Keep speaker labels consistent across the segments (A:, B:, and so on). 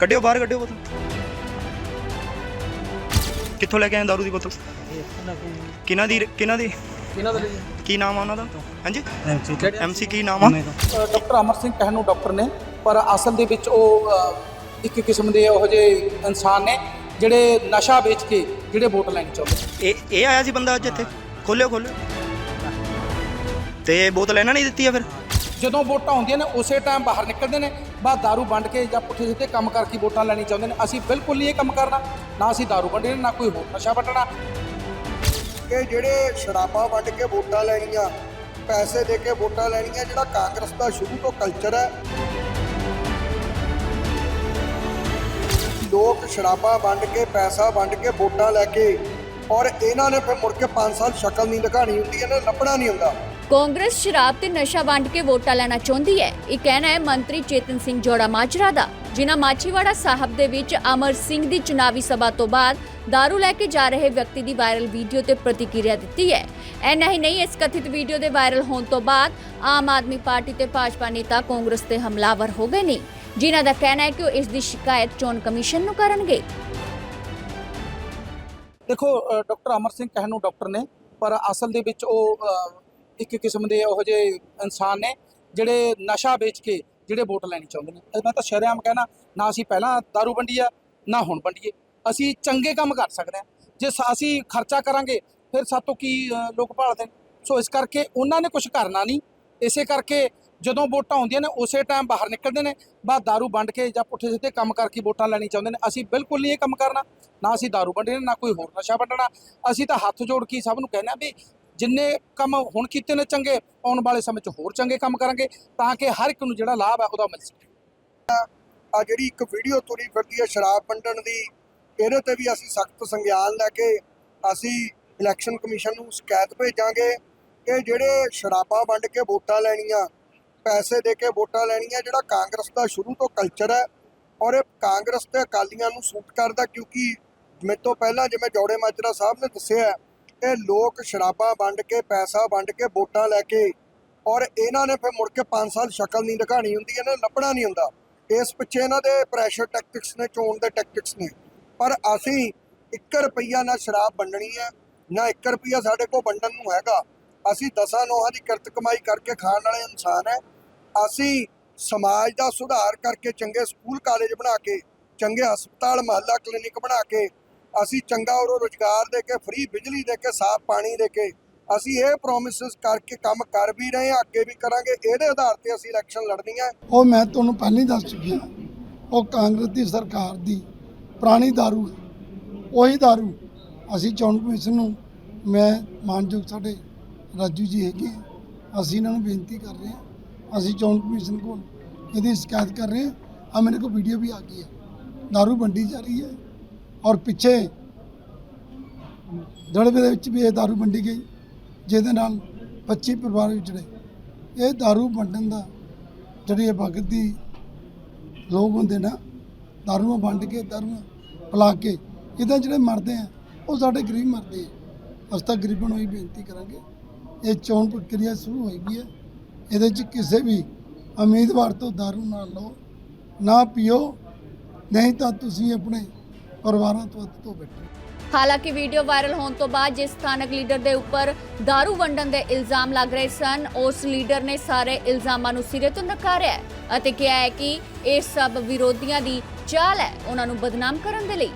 A: ਕੱਢਿਓ ਬਾਹਰ ਕੱਢਿਓ ਬੋਤਲ। ਕਿੱਥੋਂ ਲੈ ਕੇ ਆਏ ਦਾਰੂ ਦੀ ਬੋਤਲ? ਕਿਹਨਾਂ ਦੀ ਕਿਹਨਾਂ ਦੀ?
B: ਕਿਹਨਾਂ ਦਾ
A: ਕੀ ਨਾਮ ਆ ਉਹਨਾਂ ਦਾ? ਹਾਂਜੀ?
B: ਐਮਸੀ
A: ਕੀ ਨਾਮ ਆ?
C: ਡਾਕਟਰ ਅਮਰ ਸਿੰਘ ਕਹਿਣ ਨੂੰ ਡਾਕਟਰ ਨੇ ਪਰ ਅਸਲ ਦੇ ਵਿੱਚ ਉਹ ਅ, ਇੱਕ ਕਿਸਮ ਦੇ ਉਹੋ ਜਿਹੇ ਇਨਸਾਨ ਨੇ ਜਿਹੜੇ ਨਸ਼ਾ ਵੇਚ ਕੇ ਜਿਹੜੇ ਵੋਟ ਲੈਣੀ ਚਾਹੁੰਦੇ।
A: ਇਹ ਇਹ ਆਇਆ ਸੀ ਬੰਦਾ ਅੱਜ ਇੱਥੇ? ਖੋਲਿਓ ਖੋਲਿਓ। ਤੇ ਬੋਤਲ ਇਹਨਾਂ ਨੇ ਹੀ ਦਿੱਤੀ ਆ ਫਿਰ?
C: ਜਦੋਂ ਵੋਟਾਂ ਆਉਂਦੀਆਂ ਨੇ ਉਸੇ ਟਾਈਮ ਬਾਹਰ ਨਿਕਲਦੇ ਨੇ ਬਾਅਦ दारू ਵੰਡ ਕੇ ਜਾਂ ਪੁੱਠੇ ਸਿੱਧੇ ਕੰਮ ਕਰਕੇ ਵੋਟਾਂ ਲੈਣੀ ਚਾਹੁੰਦੇ ਨੇ ਅਸੀਂ ਬਿਲਕੁਲ ਨਹੀਂ ਇਹ ਕੰਮ ਕਰਨਾ ਨਾ ਅਸੀਂ दारू ਵੰਡਣੀ ਨਾ ਕੋਈ ਹੋਰ ਨਸ਼ਾ ਵੰਡਣਾ
D: ਕਿ ਜਿਹੜੇ ਸ਼ਰਾਬਾਂ ਵੰਡ ਕੇ ਵੋਟਾਂ ਲੈਣੀਆਂ ਪੈਸੇ ਦੇ ਕੇ ਵੋਟਾਂ ਲੈਣੀਆਂ ਜਿਹੜਾ ਕਾਂਗਰਸ ਦਾ ਸ਼ੁਰੂ ਤੋਂ ਕਲਚਰ ਹੈ ਲੋਕ ਸ਼ਰਾਬਾਂ ਵੰਡ ਕੇ ਪੈਸਾ ਵੰਡ ਕੇ ਵੋਟਾਂ ਲੈ ਕੇ ਔਰ ਇਹਨਾਂ ਨੇ ਫਿਰ ਮੁੜ ਕੇ 5 ਸਾਲ ਸ਼ਕਲ ਨਹੀਂ ਦਿਖਾਣੀ ਹੁੰਦੀ ਇਹਨਾਂ ਨੇ ਲੱਭਣਾ ਨਹੀਂ ਹੁੰਦਾ
E: ਕਾਂਗਰਸ, ਸ਼ਰਾਬ ਤੇ ਨਸ਼ਾ ਵੰਡ ਕੇ ਵੋਟਾਂ ਲੈਣਾ ਚਾਹੁੰਦੀ ਹੈ। ਇਹ ਕਹਿਣਾ ਹੈ ਮੰਤਰੀ ਚੇਤਨ ਸਿੰਘ ਜੋੜਾ ਮਾਜਰਾ ਦਾ, ਜਿਨ੍ਹਾਂ ਮਾਚੀਵਾੜਾ ਸਾਹਿਬ ਦੇ ਵਿੱਚ ਅਮਰ ਸਿੰਘ ਦੀ ਚੁਣਾਵੀ ਸਭਾ ਤੋਂ ਬਾਅਦ दारू ਲੈ ਕੇ ਜਾ ਰਹੇ ਵਿਅਕਤੀ ਦੀ ਵਾਇਰਲ ਵੀਡੀਓ ਤੇ ਪ੍ਰਤੀਕਿਰਿਆ ਦਿੱਤੀ ਹੈ। ਐਨਾ ਹੀ ਨਹੀਂ, ਇਸ ਕਥਿਤ ਵੀਡੀਓ ਦੇ ਵਾਇਰਲ ਹੋਣ ਤੋਂ ਬਾਅਦ ਆਮ ਆਦਮੀ ਪਾਰਟੀ ਤੇ ਭਾਜਪਾ ਨੇਤਾ ਕਾਂਗਰਸ ਤੇ ਹਮਲਾਵਰ ਹੋ ਗਏ ਨੇ, ਜਿਨ੍ਹਾਂ ਦਾ ਕਹਿਣਾ ਹੈ ਕਿ ਉਹ ਇਸ ਦੀ ਸ਼ਿਕਾਇਤ ਚੋਣ ਕਮਿਸ਼ਨ ਨੂੰ ਕਰਨਗੇ।
C: ਦੇਖੋ ਡਾਕਟਰ ਅਮਰ ਸਿੰਘ ਕਹਿਣ ਨੂੰ ਡਾਕਟਰ ਨੇ, ਪਰ ਅਸਲ ਦੇ ਵਿੱਚ ਉਹ ਇੱਕ ਕਿਸਮ ਦੇ ਉਹੋ ਜਿਹੇ ਇਨਸਾਨ ਨੇ ਜਿਹੜੇ ਨਸ਼ਾ ਵੇਚ ਕੇ ਜਿਹੜੇ ਵੋਟ ਲੈਣੀ ਚਾਹੁੰਦੇ ਨੇ ਇਹ ਮੈਂ ਤਾਂ ਸ਼ਰੇਆਮ ਕਹਿਣਾ ਨਾ ਅਸੀਂ ਪਹਿਲਾਂ दारू ਵੰਡੀ ਆ ਨਾ ਹੁਣ ਵੰਡੀਏ ਅਸੀਂ ਚੰਗੇ ਕੰਮ ਕਰ ਸਕਦੇ ਹਾਂ ਜੇ ਸ- ਅਸੀਂ ਖਰਚਾ ਕਰਾਂਗੇ ਫਿਰ ਸਾਤੋਂ ਕੀ ਅ, ਲੋਕ ਭਾਲਦੇ ਨੇ ਸੋ ਇਸ ਕਰਕੇ ਉਹਨਾਂ ਨੇ ਕੁਝ ਕਰਨਾ ਨਹੀਂ ਇਸੇ ਕਰਕੇ ਜਦੋਂ ਵੋਟਾਂ ਆਉਂਦੀਆਂ ਨੇ ਉਸੇ ਟਾਈਮ ਬਾਹਰ ਨਿਕਲਦੇ ਨੇ ਬਾਅਦ दारू ਵੰਡ ਕੇ ਜਾਂ ਪੁੱਠੇ ਸਿੱਧੇ ਕੰਮ ਕਰਕੇ ਵੋਟਾਂ ਲੈਣੀ ਚਾਹੁੰਦੇ ਨੇ ਅਸੀਂ ਬਿਲਕੁਲ ਨਹੀਂ ਇਹ ਕੰਮ ਕਰਨਾ ਨਾ ਅਸੀਂ दारू ਵੰਡਣੀ ਨਾ ਕੋਈ ਹੋਰ ਨਸ਼ਾ ਵੰਡਣਾ ਅਸੀਂ ਤਾਂ ਹੱਥ ਜੋੜ ਕੇ ਹੀ ਸਭ ਨੂੰ ਕਹਿਣਾ ਵੀ ਜਿੰਨੇ ਕੰਮ ਹੁਣ ਕੀਤੇ ਨੇ ਚੰਗੇ, ਆਉਣ ਵਾਲੇ ਸਮੇਂ 'ਚ ਹੋਰ ਚੰਗੇ ਕੰਮ ਕਰਾਂਗੇ ਤਾਂ ਕਿ ਹਰ ਇੱਕ ਨੂੰ ਜਿਹੜਾ ਲਾਭ ਹੈ ਉਹਦਾ ਮਿਲ ਸਕੇ।
D: ਆ ਜਿਹੜੀ ਇੱਕ ਵੀਡੀਓ ਤੁਰੀ ਫਿਰਦੀ ਹੈ ਸ਼ਰਾਬ ਵੰਡਣ ਦੀ, ਇਹਦੇ ਤੇ ਵੀ ਅਸੀਂ ਸਖਤ ਸੰਗਿਆਨ ਲੈ ਕੇ ਅਸੀਂ ਇਲੈਕਸ਼ਨ ਕਮਿਸ਼ਨ ਨੂੰ ਸ਼ਿਕਾਇਤ ਭੇਜਾਂਗੇ। ਕਿ ਜਿਹੜੇ ਸ਼ਰਾਬਾਂ ਵੰਡ ਕੇ ਵੋਟਾਂ ਲੈਣੀਆਂ, ਪੈਸੇ ਦੇ ਕੇ ਵੋਟਾਂ ਲੈਣੀਆਂ, ਜਿਹੜਾ ਕਾਂਗਰਸ ਦਾ ਸ਼ੁਰੂ ਤੋਂ ਕਲਚਰ ਹੈ, ਔਰ ਇਹ ਕਾਂਗਰਸ ਤੇ ਅਕਾਲੀਆਂ ਨੂੰ ਸੂਟ ਕਰਦਾ ਕਿਉਂਕਿ ਮੇਰੇ ਤੋਂ ਪਹਿਲਾਂ ਜਿਵੇਂ ਜੋੜੇ ਮਾਜਰਾ ਸਾਹਿਬ ਨੇ ਦੱਸਿਆ ਹੈ, ਲੋਕ ਸ਼ਰਾਬਾਂ ਵੰਡ ਕੇ ਪੈਸਾ ਵੰਡ ਕੇ ਵੋਟਾਂ ਲੈ ਕੇ। ਔਰ ਇਹਨਾਂ ਨੇ ਫਿਰ ਮੁੜ ਕੇ 5 ਸਾਲ ਸ਼ਕਲ ਨਹੀਂ ਦਿਖਾਣੀ ਹੁੰਦੀ ਇਹਨਾਂ ਨੇ ਲੱਭਣਾ ਨਹੀਂ ਹੁੰਦਾ। ਇਸ ਪਿੱਛੇ ਇਹਨਾਂ ਦੇ ਪ੍ਰੈਸ਼ਰ ਟੈਕਟਿਕਸ ਨੇ ਚੋਣ ਦੇ ਟੈਕਟਿਕਸ ਨੇ। ਪਰ ਅਸੀਂ 1 ਰੁਪਈਆ ਨਾ ਸ਼ਰਾਬ ਵੰਡਣੀ ਹੈ ਨਾ 1 ਰੁਪਈਆ ਸਾਡੇ ਕੋਲ ਵੰਡਣ ਨੂੰ ਹੈਗਾ। ਅਸੀਂ ਦਸਾਂ ਨੋਹਾਂ ਦੀ ਕਿਰਤ ਕਮਾਈ ਕਰਕੇ ਖਾਣ ਵਾਲੇ ਇਨਸਾਨ ਹੈ। ਅਸੀਂ ਸਮਾਜ ਦਾ ਸੁਧਾਰ ਕਰਕੇ ਚੰਗੇ ਸਕੂਲ ਕਾਲਜ ਬਣਾ ਕੇ ਚੰਗੇ ਹਸਪਤਾਲ ਮਹੱਲਾ ਕਲੀਨਿਕ ਬਣਾ ਕੇ ਅਸੀਂ ਚੰਗਾ ਔਰ ਰੋਜ਼ਗਾਰ ਦੇ ਕੇ ਫ੍ਰੀ ਬਿਜਲੀ ਦੇ ਕੇ ਸਾਫ਼ ਪਾਣੀ ਦੇ ਕੇ ਅਸੀਂ ਇਹ ਪ੍ਰੋਮਿਸਸ ਕਰਕੇ ਕੰਮ ਕਰ ਵੀ ਰਹੇ ਹਾਂ ਅੱਗੇ ਵੀ ਕਰਾਂਗੇ ਇਹਦੇ ਆਧਾਰ ਤੇ ਅਸੀਂ ਇਲੈਕਸ਼ਨ ਲੜਨੀ ਹੈ
F: ਉਹ ਮੈਂ ਤੁਹਾਨੂੰ ਪਹਿਲਾਂ ਹੀ ਦੱਸ ਚੁੱਕਿਆ ਉਹ ਕਾਂਗਰਸ ਦੀ ਸਰਕਾਰ ਦੀ ਪੁਰਾਣੀ दारू ਹੈ ਉਹੀ दारू ਅਸੀਂ ਚੋਣ ਕਮਿਸ਼ਨ ਨੂੰ ਮੈਂ ਮਾਨਯੋਗ ਸਾਡੇ ਰਾਜੂ ਜੀ ਹੈਗੇ ਆ। ਅਸੀਂ ਇਹਨਾਂ ਨੂੰ ਬੇਨਤੀ ਕਰ ਰਹੇ ਹਾਂ ਅਸੀਂ ਚੋਣ ਕਮਿਸ਼ਨ ਕੋਲ ਇਹਦੀ ਸ਼ਿਕਾਇਤ ਕਰ ਰਹੇ ਹਾਂ ਆ ਮੇਰੇ ਕੋਲ ਵੀਡੀਓ ਵੀ ਆ ਗਈ ਹੈ दारू ਵੰਡੀ ਜਾ ਰਹੀ ਹੈ ਔਰ ਪਿੱਛੇ ਦੜਵੇ ਦੇ ਵਿੱਚ ਵੀ ਇਹ दारू ਵੰਡੀ ਗਈ ਜਿਹਦੇ ਨਾਲ 25 ਪਰਿਵਾਰ ਵਿਛੜੇ ਇਹ दारू ਵੰਡਣ ਦਾ ਜਿਹੜੀ ਇਹ ਭਗਤ ਦੀ ਲੋਕ ਹੁੰਦੇ ਨਾ ਦਾਰੂਆਂ ਵੰਡ ਕੇ ਦਾਰੂਆਂ ਪਿਲਾ ਕੇ ਇਹਦਾ ਜਿਹੜੇ ਮਰਦੇ ਆ ਉਹ ਸਾਡੇ ਗਰੀਬ ਮਰਦੇ ਆ ਅਸੀਂ ਤਾਂ ਗਰੀਬਾਂ ਨੂੰ ਹੀ ਬੇਨਤੀ ਕਰਾਂਗੇ ਇਹ ਚੋਣ ਪ੍ਰਕਿਰਿਆ ਸ਼ੁਰੂ ਹੋਈ ਗਈ ਹੈ ਇਹਦੇ 'ਚ ਕਿਸੇ ਵੀ ਉਮੀਦਵਾਰ ਤੋਂ ਦਾਰੂ ਨਾ ਲਓ ਨਾ ਪੀਓ ਨਹੀਂ ਤਾਂ ਤੁਸੀਂ ਆਪਣੇ ਪਰਿਵਾਰਾਂ ਤੋਂ ਅੱਧ ਤੋਂ ਬੈਠੋ
E: ਹਾਲਾਂਕਿ ਵੀਡੀਓ ਵਾਇਰਲ ਹੋਣ ਤੋਂ ਬਾਅਦ ਜਿਸ ਸਥਾਨਕ ਲੀਡਰ ਦੇ ਉੱਪਰ दारू ਵੰਡਣ ਦੇ ਇਲਜ਼ਾਮ ਲੱਗ ਰਹੇ ਸਨ ਉਸ ਲੀਡਰ ਨੇ ਸਾਰੇ ਇਲਜ਼ਾਮਾਂ ਨੂੰ ਸਿਰੇ ਤੋਂ ਨਕਾਰਿਆ ਹੈ ਅਤੇ ਕਿਹਾ ਹੈ ਕਿ ਇਹ ਸਭ ਵਿਰੋਧੀਆਂ ਦੀ ਚਾਲ ਹੈ ਉਹਨਾਂ ਨੂੰ ਬਦਨਾਮ ਕਰਨ ਦੇ ਲਈ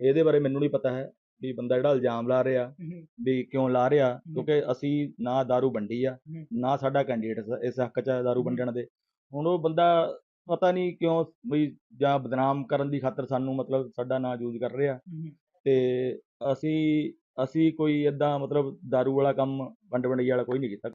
G: ਇਹਦੇ ਬਾਰੇ ਮੈਨੂੰ ਨਹੀਂ ਪਤਾ ਹੈ ਵੀ ਬੰਦਾ ਜਿਹੜਾ ਇਲਜ਼ਾਮ ਲਾ ਰਿਹਾ ਵੀ ਕਿਉਂ ਲਾ ਰਿਹਾ ਕਿਉਂਕਿ ਅਸੀਂ ਨਾ दारू ਵੰਡੀ ਆ ਨਾ ਸਾਡਾ ਕੈਂਡੀਡੇਟ ਇਸ ਹੱਕ 'ਚ ਹੈ दारू ਵੰਡਣ ਦੇ ਹੁਣ ਉਹ ਬੰਦਾ ਪਤਾ ਨਹੀਂ ਕਿਉਂ ਵੀ ਜਾਂ ਬਦਨਾਮ ਕਰਨ ਦੀ ਖਾਤਰ ਸਾਨੂੰ ਮਤਲਬ ਸਾਡਾ ਨਾਂ ਯੂਜ਼ ਕਰ ਰਿਹਾ। ਤੇ ਅਸੀਂ ਅਸੀਂ ਕੋਈ ਏਦਾਂ ਮਤਲਬ दारू ਵਾਲਾ ਕੰਮ ਵੰਡ ਵੰਡਈ ਵਾਲਾ ਕੋਈ ਨਹੀਂ ਕੀਤਾ।